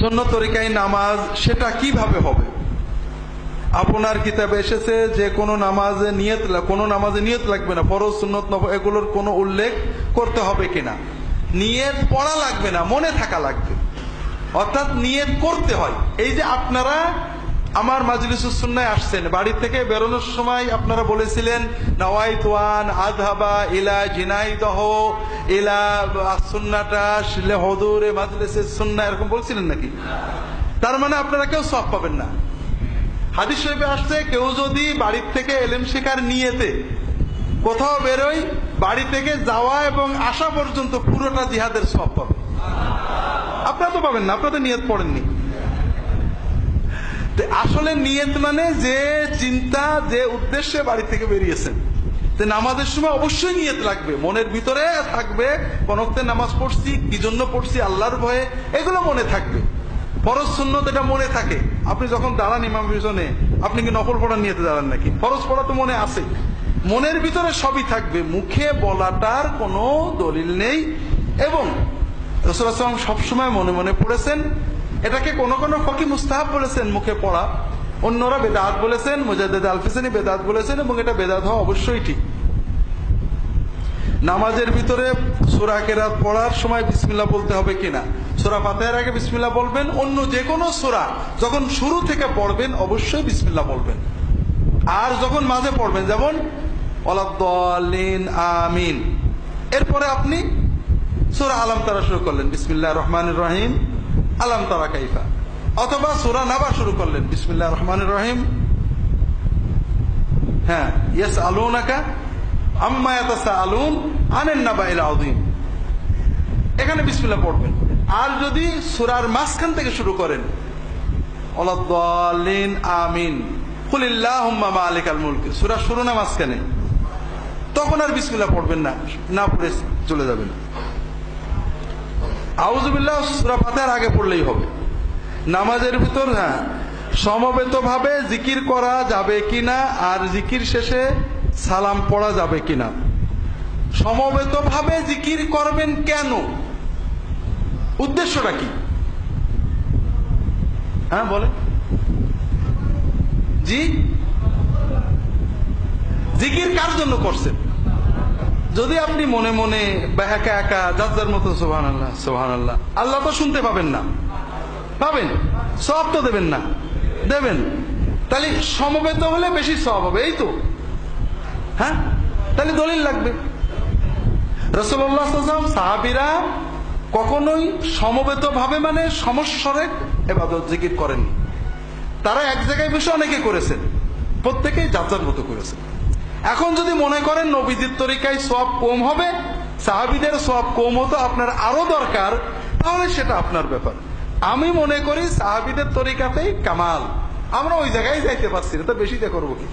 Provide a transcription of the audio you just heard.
সন্ন তরিকায় নামাজ সেটা কীভাবে হবে? আপনার কিতাবে এসেছে যে কোনো নামাজে নিয়ত কোনো নামাজে নিয়ত লাগবে না, ফরজ, সুন্নত এগুলোর কোনো উল্লেখ করতে হবে কিনা? নিয়ত পড়া লাগবে না, মনে থাকা লাগবে। অর্থাৎ নিয়ত করতে হয়। এই যে আপনারা আমার মাজলিসুন্নায় আসছেন। বাড়ি থেকে বেরোনোর সময় আপনারা বলেছিলেন নওয়াইতওয়ান আধাবা ইলা জিনাইদহ, ইলা সুন্নাটা শিলে হদুরে মাজলিসের সুন্না এরকম বলছিলেন নাকি? তার মানে আপনারা কেউ সব পাবেন না। হাদিস শরীফে আসছে, কেউ যদি বাড়ির থেকে এলেম শেখার নিয়েতে কোথাও বেরোয়, বাড়ি থেকে যাওয়া এবং আসা পর্যন্ত পুরোটা জিহাদের সব পাবে। আপনারা তো পাবেন না আপনাদের নিয়ত পড়েননি। আসলে নিয়ত মানে যে চিন্তা, যে উদ্দেশ্যে বাড়ি থেকে বেরিয়েছেন। নামাজের সময় অবশ্যই নিয়ত লাগবে। মনের ভিতরে থাকবে কনকতে নামাজ পড়ছি কি জন্য পড়ছি, আল্লাহর ভয়ে, এগুলো মনে থাকবে। ফরজ সুন্নত এটা মনে থাকে। আপনি যখন দাঁড়ান ইমাম পিছনে, আপনি কি নকল পড়া নিয়েতে দাঁড়ান নাকি? ফরজ পড়া তো মনে আছে। মনের ভিতরে সবই থাকবে। মুখে বলাটার কোনো দলিল নেই। এবং রসুলাম সবসময় মনে মনে পড়েছেন এটাকে কোন কোন ফকি মুস্তাহাব বলেছেন মুখে পড়া। অন্যরা বেদাত বলেছেন, মুজাদ্দেদ আলফিসানি বেদাত বলেছেন এবং এটা বেদাত হওয়া অবশ্যই ঠিক। নামাজের ভিতরে সুরা কেরাত পড়ার সময় বিসমিল্লা বলতে হবে কিনা? সুরা পাতায়ের আগে বিসমিল্লা বলবেন, অন্য যে কোনো সুরা যখন শুরু থেকে পড়বেন অবশ্যই বিসমিল্লা বলবেন। আর যখন মাঝে পড়বেন, যেমন আমিন। এরপরে আপনি সুরা আলম তারা শুরু করলেন। বিসমিল্লা রহমান রহিম। আলাম তারা কাইফা। অথবা সুরা নাবা শুরু করলেন। বিসমিল্লাহ রহমান রহিম। হ্যাঁ ইয়াস আলুনাকা আম্মা ইয়াতাসা আলুন আনেন নাবাইল আযীম। এখানে বিসমিল্লাহ পড়বেন। আর যদি সুরার মাঝখান থেকে শুরু করেন অলাদ্দালিন আমিন। কুলিল্লাহুম্মা মালিকাল মুলক। সূরা শুরু না মাঝখানে। তখন আর বিসমিল্লাহ পড়বেন না। না পড়ে চলে যাবেন। আউজুবিল্লাহ সুরা আগে পড়লেই হবে। নামাজের ভিতর হ্যাঁ সমবেত ভাবে জিকির করা যাবে কিনা আর জিকির শেষে সালাম পড়া যাবে কিনা। সমবেত ভাবে জিকির করবেন কেন? উদ্দেশ্যটা কি? হ্যাঁ বলে জি? জিকির কার জন্য করছেন? যদি আপনি মনে মনে বা একা একা যার মতো সোহান আল্লাহ সোহান আল্লাহ আল্লাহ তো শুনতে পাবেন না। পাবেন? সব তো দেবেন না। দেবেন। তাহলে সমবেত হলে বেশি সব হবে, এই তো। হ্যাঁ? তাহলে দলিল লাগবে। রসল্লাহ সাহাবিরা কখনোই সমবেত ভাবে মানে সমস্বরে এবাদত জিকির করেননি। তারা এক জায়গায় বসে অনেকে করেছেন। প্রত্যেকেই যাত্রার মতো করেছেন। এখন যদি মনে করেন নবীদের তরিকায় সব কম হবে, সাহাবিদের সব কম হতো, আপনার আরও দরকার, তাহলে সেটা আপনার ব্যাপার। আমি মনে করি সাহাবিদের তরিকাতেই কামাল। আমরা ওই জায়গায় যাইতে পারছি না, তো বেশিতে করব কি?